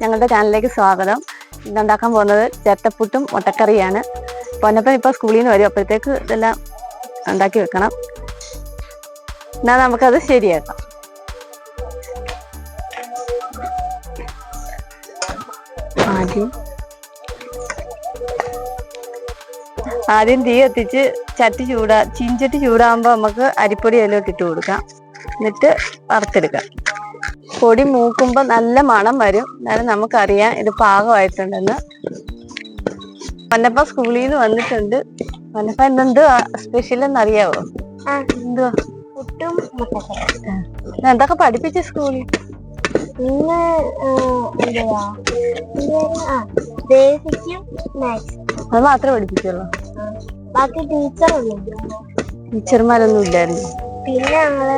ഞങ്ങളുടെ ചാനലിലേക്ക് സ്വാഗതം. ഇന്ന് ഉണ്ടാക്കാൻ പോകുന്നത് ചേട്ടപ്പുട്ടും മുട്ടക്കറിയാണ്. പൊന്നപ്പൻ ഇപ്പോൾ സ്കൂളിൽ നിന്ന് വരും. അപ്പോഴത്തേക്ക് ഇതെല്ലാം ഉണ്ടാക്കി വെക്കണം. എന്നാൽ നമുക്കത് ശരിയാക്കാം. ആദ്യം ആദ്യം തീ കത്തിച്ച് ചട്ടി ചൂടാ ചീഞ്ചട്ടി ചൂടാകുമ്പോൾ നമുക്ക് അരിപ്പൊടി അതിലോട്ട് ഇട്ട് കൊടുക്കാം. എന്നിട്ട് വറുത്തെടുക്കാം. പൊടി മൂക്കുമ്പോൾ നല്ല മണം വരും. എന്നാലും നമുക്കറിയാം ഇത് പാകമായിട്ടുണ്ടെന്ന്. മന്നപ്പ സ്കൂളിൽ നിന്ന് വന്നിട്ടുണ്ട്. മന്നപ്പ എന്തെന്ത് സ്പെഷ്യൽ എന്നറിയാവോ? എന്തുവാ? എന്തൊക്കെ പഠിപ്പിച്ച സ്കൂളിൽ? ഇന്ന് എന്തുവാ? ആ ബേസിക്കും മാത്സ്. അത് മാത്രമേ പഠിപ്പിച്ചുള്ളൂ ബാക്കി ടീച്ചർമാരൊന്നും ഇല്ലായിരുന്നു. പിന്നെ ഞങ്ങൾ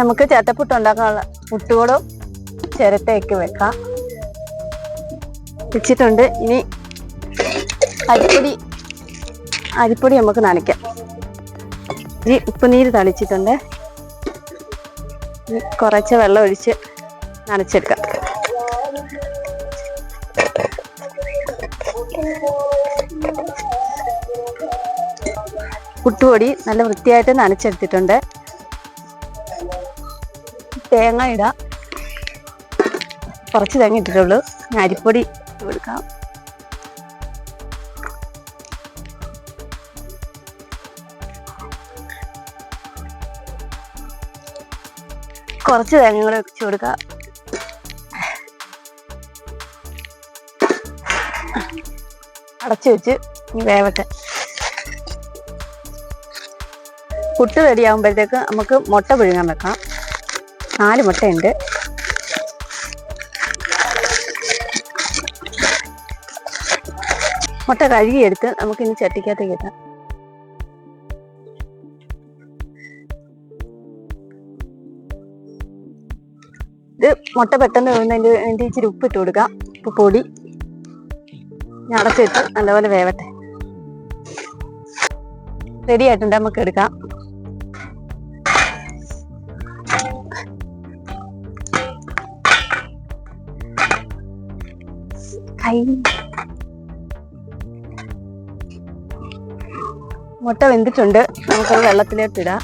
നമുക്ക് ചേത്തപ്പുട്ട് ഉണ്ടാക്കാനുള്ള പുട്ടുകളും ചിരട്ടയൊക്കെ വെക്കാം. വെച്ചിട്ടുണ്ട്. ഇനി അരിപ്പൊടി അരിപ്പൊടി നമുക്ക് നനയ്ക്കാം. ഇനി ഉപ്പുനീര് തളിച്ചിട്ടുണ്ട്. കുറച്ച് വെള്ളം ഒഴിച്ച് നനച്ചെടുക്കാം. പുട്ടുപൊടി നല്ല വൃത്തിയായിട്ട് നനച്ചെടുത്തിട്ടുണ്ട്. തേങ്ങ ഇടാം. കുറച്ച് തേങ്ങ ഇട്ടിട്ടുള്ളൂ. ഞാൻ അരിപ്പൊടി കൊടുക്കാം. കുറച്ച് തേങ്ങ കൂടെ വെച്ച് കൊടുക്കാം. അടച്ചു വെച്ച് വേവട്ടെ. പുട്ട് റെഡിയാകുമ്പോഴത്തേക്ക് നമുക്ക് മുട്ട പുഴുങ്ങാൻ വെക്കാം. നാല് മുട്ടയുണ്ട്. മുട്ട കഴുകിയെടുത്ത് നമുക്ക് ഇനി ചട്ടിക്കകത്തേക്ക് ഇടാം ഇത് മുട്ട പെട്ടെന്ന് വീഴുന്നതിന്റെ വേണ്ടി ഇച്ചിരി ഉപ്പിട്ട് കൊടുക്കാം. ഉപ്പ് പൊടി. അടച്ചിട്ട് നല്ലപോലെ വേവട്ടെ. റെഡി നമുക്ക് എടുക്കാം. മുട്ട വെന്തിട്ടുണ്ട്. നമുക്കത് വെള്ളത്തിലേക്കിടാം.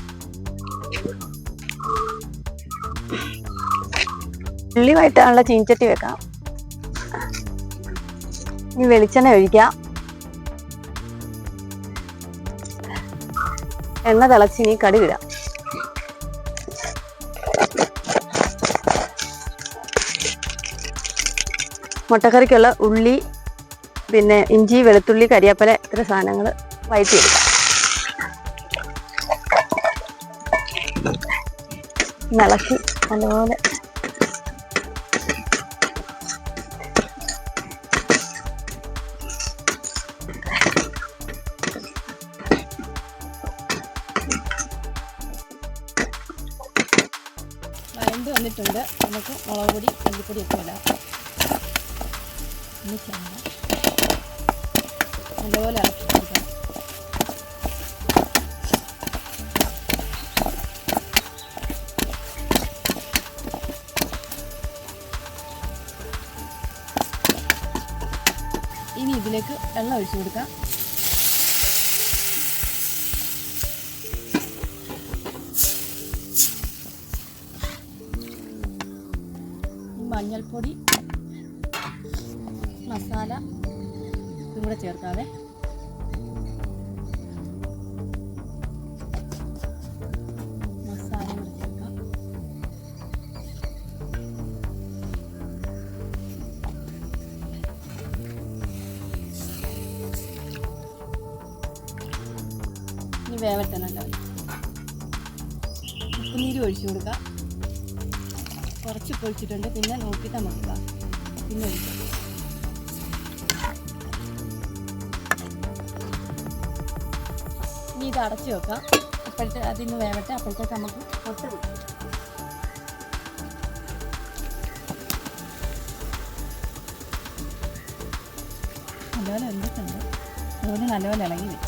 ഉള്ളി ഉള്ളിയുമായിട്ടാണുള്ള ചീഞ്ചട്ടി വെക്കാം. ഇനി വെളിച്ചെണ്ണ ഒഴിക്കാം. എണ്ണ തിളച്ച് ഇനി മുട്ടക്കറിക്കുള്ള ഉള്ളി പിന്നെ ഇഞ്ചി വെളുത്തുള്ളി കരിയാപ്പല ഇത്ര സാധനങ്ങൾ വഴറ്റിയെടുക്കാം ഇളക്കി നല്ലപോലെ വരണ്ട് വന്നിട്ടുണ്ട്. നമുക്ക് മുളക് പൊടി മല്ലിപ്പൊടി ഒക്കെ ഇടാം. ഒന്ന് ചാടാം നല്ലപോലെ ഇളക്കി ഇനി ഇതിലേക്ക് വെള്ളം ഒഴിച്ചു കൊടുക്കാം. മഞ്ഞൾപ്പൊടി മസാല കൂടെ ചേർക്കാതെ മസാല ചേർക്കാം. ഇനി വേവട്ടെ നല്ല ഉപ്പുനീര് ഒഴിച്ചു കൊടുക്കുക കുറച്ച് പൊഴിച്ചിട്ടുണ്ട് പിന്നെ നോക്കിയിട്ട് നമുക്ക് പിന്നെ ഒഴിക്കാം. ഇനി ഇത് അടച്ചു വെക്കാം. അപ്പോഴത്തെ അതിന് വേവട്ടെ. അപ്പോഴത്തേക്ക് നമുക്ക് മുട്ട പൊട്ടിക്കാം നല്ലപോലെ വെന്തിട്ടുണ്ട്. അതുകൊണ്ട് നല്ലപോലെ ഇളകി വരും.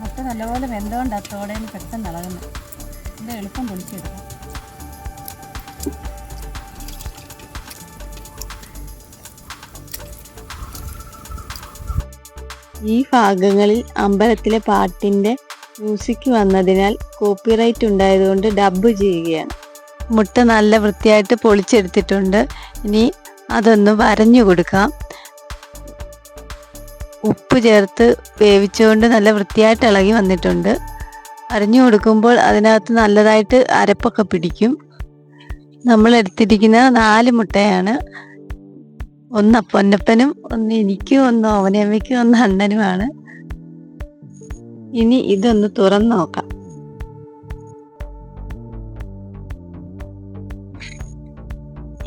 മൊത്തം നല്ലപോലെ വെന്തോണ്ടാണ് അത്തോടെ പെട്ടെന്ന് ഇളകുന്നത് ഇത് എളുപ്പം പൊളിച്ചെടുക്കും ഈ ഭാഗങ്ങളിൽ അമ്പലത്തിലെ പാട്ടിന്റെ മ്യൂസിക് വന്നതിനാൽ കോപ്പിറൈറ്റ് ഉണ്ടായതുകൊണ്ട് ഡബ് ചെയ്യുകയാണ്. മുട്ട നല്ല വൃത്തിയായിട്ട് പൊളിച്ചെടുത്തിട്ടുണ്ട്. ഇനി അതൊന്ന് വരഞ്ഞു കൊടുക്കാം. ഉപ്പ് ചേർത്ത് വേവിച്ചുകൊണ്ട് നല്ല വൃത്തിയായിട്ട് ഇളകി വന്നിട്ടുണ്ട്. അരഞ്ഞു കൊടുക്കുമ്പോൾ അതിനകത്ത് നല്ലതായിട്ട് അരപ്പൊക്കെ പിടിക്കും. നമ്മൾ എടുത്തിരിക്കുന്ന നാല് മുട്ടയാണ്. ഒന്ന് പൊന്നപ്പനും ഒന്ന് എനിക്കും ഒന്ന് ഓവനമ്മയ്ക്കും ഒന്ന് അണ്ണനുമാണ്. ഇനി ഇതൊന്ന് തുറന്നു നോക്കാം.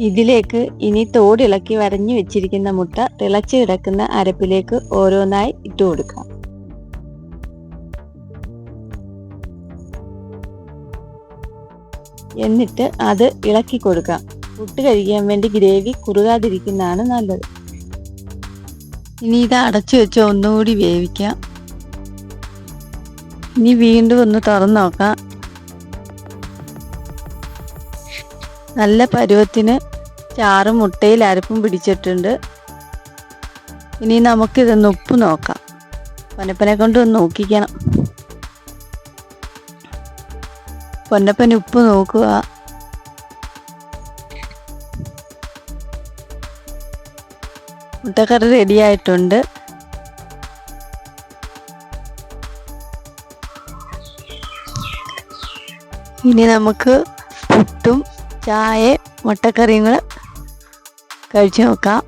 ഇതിലേക്ക് ഇനി തോടിളക്കി വരഞ്ഞു വെച്ചിരിക്കുന്ന മുട്ട തിളച്ചു കിടക്കുന്ന അരപ്പിലേക്ക് ഓരോന്നായി ഇട്ടു കൊടുക്കാം. എന്നിട്ട് അത് ഇളക്കി കൊടുക്കാം. പുട്ട് കഴിക്കാൻ വേണ്ടി ഗ്രേവി കുറുകാതിരിക്കുന്നതാണ് നല്ലത്. ഇനി ഇത് അടച്ചു വെച്ച് ഒന്നുകൂടി വേവിക്കാം. ഇനി വീണ്ടും ഒന്ന് തുറന്നു നോക്കാം. നല്ല പരുവത്തിന് ചാറും മുട്ടയിൽ അരപ്പും പിടിച്ചിട്ടുണ്ട്. ഇനി നമുക്കിതൊന്ന് ഉപ്പ് നോക്കാം. പൊന്നപ്പനെ കൊണ്ട് ഒന്ന് നോക്കിക്കണം. പൊന്നപ്പൻ ഉപ്പ് നോക്കുക. മുട്ടക്കറി റെഡി ആയിട്ടുണ്ട്. ഇനി നമുക്ക് പുട്ടും ചായ മുട്ടക്കറിയും കൂടെ കഴിച്ചു നോക്കാം.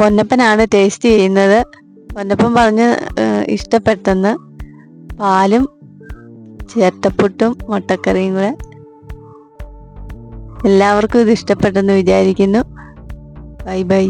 പൊന്നപ്പനാണ് ടേസ്റ്റ് ചെയ്യുന്നത്. പൊന്നപ്പൻ പറഞ്ഞ് ഇഷ്ടപ്പെട്ടെന്ന്. പാലും ചേർത്തപ്പുട്ടും മുട്ടക്കറിയും കൂടെ. എല്ലാവർക്കും ഇത് ഇഷ്ടപ്പെട്ടെന്ന് വിചാരിക്കുന്നു. Bye bye.